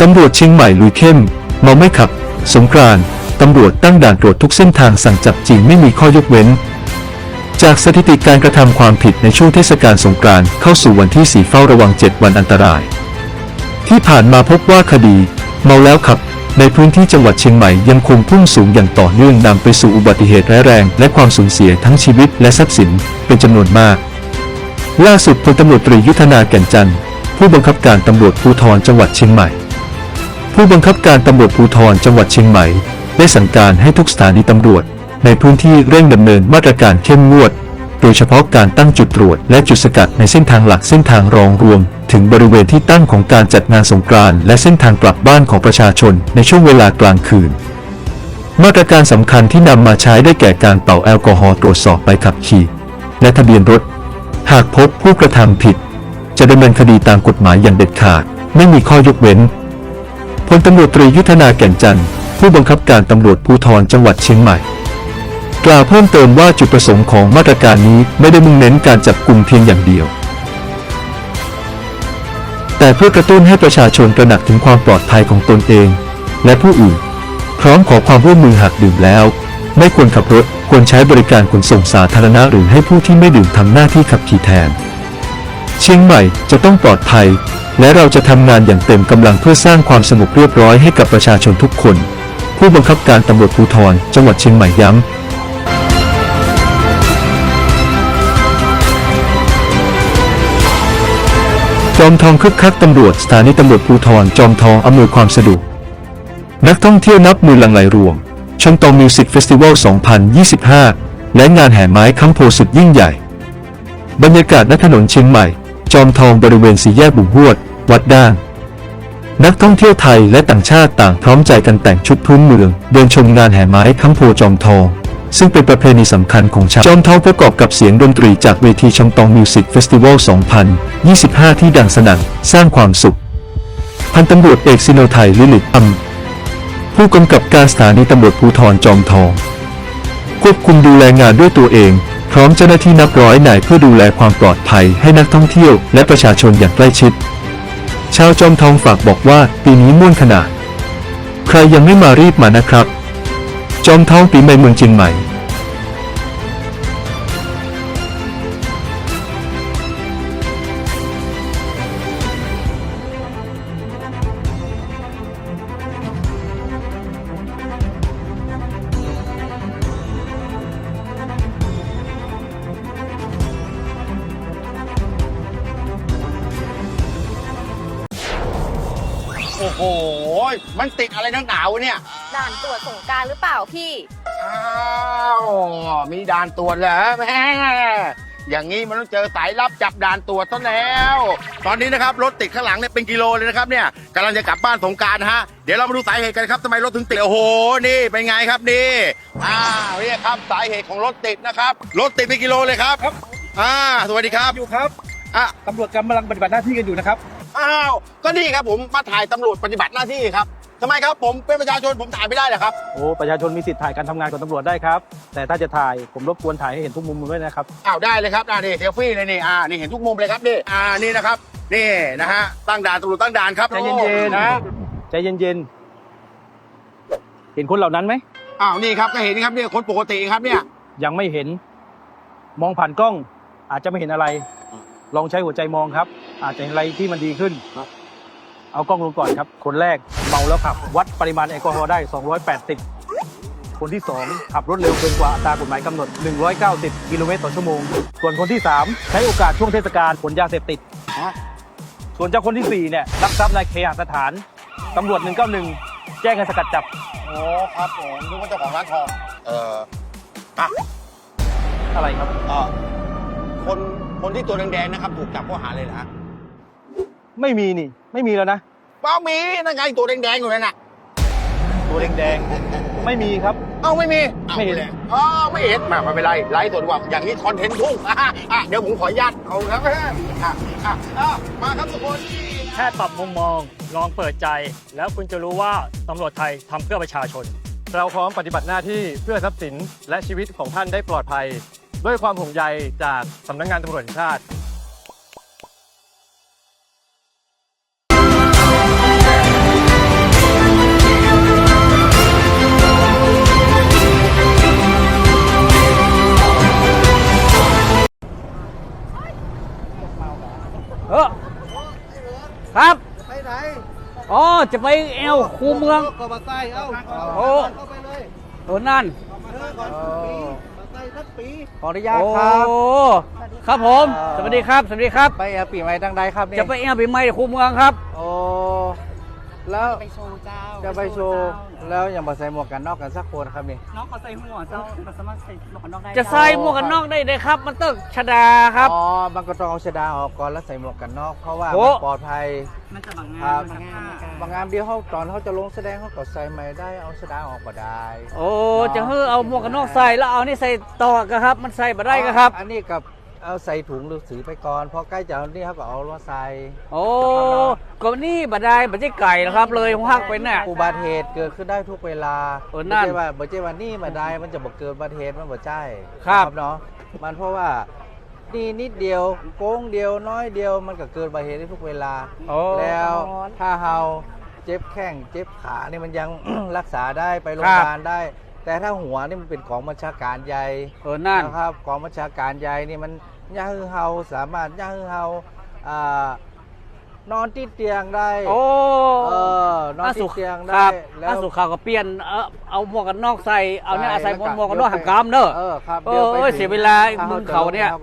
ตำรวจเชียงใหม่ลุยเข้มเมาไม่ขับ สงกรานต์ตำรวจตั้งด่านตรวจทุกเส้นทางสั่งจับจริงไม่มีข้อยกเว้น จากสถิติการกระทำความผิดในช่วงเทศกาลสงกรานต์เข้าสู่วันที่ 4 เฝ้าระวัง 7 วันอันตราย ที่ผ่านมาพบว่าคดี เมาแล้วขับ ในพื้นที่จังหวัดเชียงใหม่ยังคงพุ่งสูงอย่างต่อเนื่องนำไปสู่อุบัติเหตุร้ายแรง และความสูญเสียทั้งชีวิตและทรัพย์สินเป็นจำนวนมาก ล่าสุดพลตำรวจตรียุทธนาแก่นจันทร์ผู้บังคับการตำรวจภูธรจังหวัดเชียงใหม่ ผู้บังคับการตำรวจภูธรจังหวัดเชียงใหม่ ได้สั่งการให้ทุกสถานีตำรวจ ในพื้นที่เร่งดำเนินมาตรการเข้มงวด โดยเฉพาะการตั้งจุดตรวจและจุดสกัดในเส้นทางหลักเส้นทางรองรวม ถึงบริเวณที่ตั้งของการจัดงานสงกรานต์และเส้นทางกลับบ้านของประชาชนในช่วงเวลากลางคืน มาตรการสำคัญที่นำมาใช้ได้แก่การเป่าแอลกอฮอล์ตรวจสอบใบขับขี่ และทะเบียนรถ หากพบผู้กระทำผิด จะดำเนินคดีตามกฎหมายอย่างเด็ดขาด ไม่มีข้อยกเว้น พลตำรวจตรียุทธนาแก่นจันทร์ผู้บังคับการตำรวจภูธรจังหวัดเชียงใหม่ กล่าวเพิ่มเติมว่าจุดประสงค์ของมาตรการนี้ไม่ได้มุ่งเน้นการจับกลุ่มเพียงอย่างเดียว แต่เพื่อกระตุ้นให้ประชาชนตระหนักถึงความปลอดภัยของตนเอง และผู้อื่น พร้อมขอความร่วมมือหากดื่มแล้ว ไม่ควรขับรถควรใช้บริการขนส่งสาธารณะหรือให้ผู้ที่ไม่ดื่มทำหน้าที่ขับขี่แทน เชียงใหม่จะต้องปลอดภัย และเราจะทำงานอย่างเต็มกำลังเพื่อสร้างความสงบเรียบร้อยให้กับประชาชนทุกคน ผู้บังคับการตำรวจภูธรจังหวัดเชียงใหม่ย้ำจอมทองคึกคักตำรวจสถานีตำรวจภูธรจอมทองอำนวยความสะดวก นักท่องเที่ยวนับหมื่นหลั่งไหลรวม ชมตองมิวสิกเฟสติวัล 2025 และงานแห่ไม้ค้ำโพสุดยิ่งใหญ่ บรรยากาศณถนนเชียงใหม่ จอมทองบริเวณสี่แยกบุงหวด วัดด้านนักท่องเที่ยวไทยและต่างชาติต่างพร้อมใจกันแต่งชุดพื้นเมือง เดินชมงานแห่ไม้ค้ำโพจอมทอง ซึ่งเป็นประเพณีสำคัญของชาวจอมทองประกอบกับเสียงดนตรีจากเวทีชมตองมิวสิกเฟสติวัล 2025 ที่ดังสนั่นสร้างความสุข พันตำรวจเอกซิโนไทยลิลิตอัมผู้กำกับการสถานีตำรวจภูธรจอมทอง ควบคุมดูแลงานด้วยตัวเอง พร้อมเจ้าหน้าที่นับร้อยนายเพื่อดูแลความปลอดภัยให้นักท่องเที่ยวและประชาชนอย่างใกล้ชิด ชาวจอมทองฝากบอกว่าปีนี้ม่วนขนาด ใครยังไม่มารีบมานะครับ จอมทองปีใหม่เมืองเชียงใหม่ โอ้โหมันติดอะไรนักหนาวะเนี่ยด่านตรวจสงกรารหรือเปล่าพี่ อ้าวมีด่านตรวจเหรอแม่อย่างนี้มันต้องเจอสายลับจับด่านตรวจซะแล้ว ตอนนี้นะครับรถติดข้างหลังเนี่ยเป็นกิโลเลยนะครับเนี่ยกำลังจะกลับบ้านสงกรารนะฮะเดี๋ยวเรามาดูสาเหตุกันครับทำไมรถถึงติดโอ้โหนี่เป็นไงครับนี่อ้าวนี่ครับสาเหตุของรถติดนะครับรถติดเป็นกิโลเลยครับ อ่าสวัสดีครับอยู่ครับอะ ตำรวจกำลังปฏิบัติหน้าที่กันอยู่นะครับ อ้าวก็นี่ครับผมมาถ่ายตำรวจปฏิบัติหน้าที่ครับทำไมครับผมเป็นประชาชนผมถ่ายไม่ได้เหรอครับโอ้ประชาชนมีสิทธิ์ถ่ายการทำงานของตำรวจได้ครับ แต่ถ้าจะถ่ายผมรบกวนถ่ายให้เห็นทุกมุมด้วยนะครับ อ้าวได้เลยครับอ่านี่เซลฟี่เลยนี่อ่านี่เห็นทุกมุมเลยครับนี่อ่านี่นะครับนี่นะฮะตั้งด่านตำรวจตั้งด่านครับใจเย็นๆ นะใจเย็นๆ เห็นคนเหล่านั้นไหม อ้าวนี่ครับก็เห็นนี่ครับเนี่ยคนปกติครับเนี่ยยังไม่เห็น มองผ่านกล้องอาจจะไม่เห็นอะไร ลองใช้หัวใจมองครับ อาจจะเห็นอะไรที่มันดีขึ้น เอากล้องลงก่อนครับ คนแรกเมาแล้วขับ วัดปริมาณแอลกอฮอล์ได้ 280 คนที่ 2 ขับรถเร็วเกินกว่าอัตรากฎหมายกำหนด 190 กิโลเมตรต่อชั่วโมง ส่วนคนที่ 3 ใช้โอกาสช่วงเทศกาลขนยาเสพติดฮะส่วนเจ้าคนที่ 4 เนี่ยลักทรัพย์ในเคหสถานตำรวจ 191 แจ้งให้สกัดจับ โอ้ครับผมนึกว่าเจ้าของร้านทอง เอ่ออะอะไรครับเอ่อคน คนที่ตัวแดงๆนะครับ ถูกจับข้อหาเลยนะฮะไม่มีนี่ ไม่มีแล้วนะเปล่ามีนั่นไงตัวแดงๆอยู่นั่นน่ะ ตัวแดงๆไม่มีครับ เอ้าไม่มีไม่เห็นเลยอ๋อไม่เห็นมาไม่เป็นไรไลฟ์สดดีกว่าอย่างนี้คอนเทนต์ทุ่งอะอะเดี๋ยวผมขออนุญาตเอาครับอะอะอะมาครับทุกคนแค่ปรับมุมมอง ลองเปิดใจ แล้วคุณจะรู้ว่าตำรวจไทยทำเพื่อประชาชน เราพร้อมปฏิบัติหน้าที่เพื่อทรัพย์สินและชีวิตของท่านได้ปลอดภัย ด้วยความห่วงใยจากสำนักงงานตำรวจแห่งชาติ เออครับ ไปไหนอ๋อจะไปแอลคูเมืองกบมาใต้เอ้าโอ้โข้นั่น เออ ส่สักปีขออนุญาตโอ้ครับครับผม สวัสดีครับ สวัสดีครับ ไปเอาปีใหม่ดังใดครับเนี่ยจะไปเอวปีใหม่คูเมืองครับ โอ้ แล้วไปโชว์เจ้าจะไปโชว์แล้วยังมาใส่หมวกกันน็อกกันสักคนครับนี่น้องเขาใส่หัวเจ้าสามารถใส่หมวกกันน็อกได้จะใส่หมวกกันน็อกได้เลยครับ มันต้องชดาครับอ๋อบางก็ต้องเอาชดาออกก่อนแล้วใส่หมวกกันน็อกเพราะว่าโอ้มันปลอดภัยมันจะบางคงารัมบบางงานเดียวเขาตอนเขาจะลงแสดงเขาก็ใส่ไม่ได้เอาชดาออกก็ได้ โอ้จะเฮ้อเอาหมวกกันน็อกใส่แล้วเอานี่ใส่ต่อกันครับ มันใส่มาได้กันครับ อันนี้กับ เอาใส่ถุงหรือถือไปก่อนพอใกล้จะเอานี่เขาก็เอามาใส่ โอ้ก็นี่บัดได้บัดได้ไก่นะครับ เลยหักไปน่ะอุบัติเหตุเกิดขึ้นได้ทุกเวลาเออนั่นไม่ใช่ว่าไม่ใช่ว่านี่มาได้มันจะบอกเกิดอุบัติเหตุมันบ่ใช่ครับ เนาะมันเพราะว่านี่นิดเดียวโก้งเดียวน้อยเดียวมันก็เกิดอุบัติเหตุได้ทุกเวลา โอ้แล้วถ้าเฮาเจ็บแข้งเจ็บขานี่มันยัง รักษาได้ไปโรงพยาบาลได้ แต่ถ้าหัวนี่มันเป็นของบัญชาการใหญ่เออนั่น นะครับกองบัญชาการใหญ่นี่มัน ย่าฮือเฮาสามารถย่าฮือเฮาอ่านอนที่เตียงได้โอ้เออนอนที่เตียงคได้รับแล้วถ้าสุขาวก็เปลี่ยนเอาเอาหมวกกันน็อกใส่เอาเนี่ยใช่ใส่แล้วก็หมวกกันน็อกหักกรามเด้อเออครับเอดี๋วอไปเอ้ยถึงเสียเวลาถ้มึงเขาเนี่ยจะล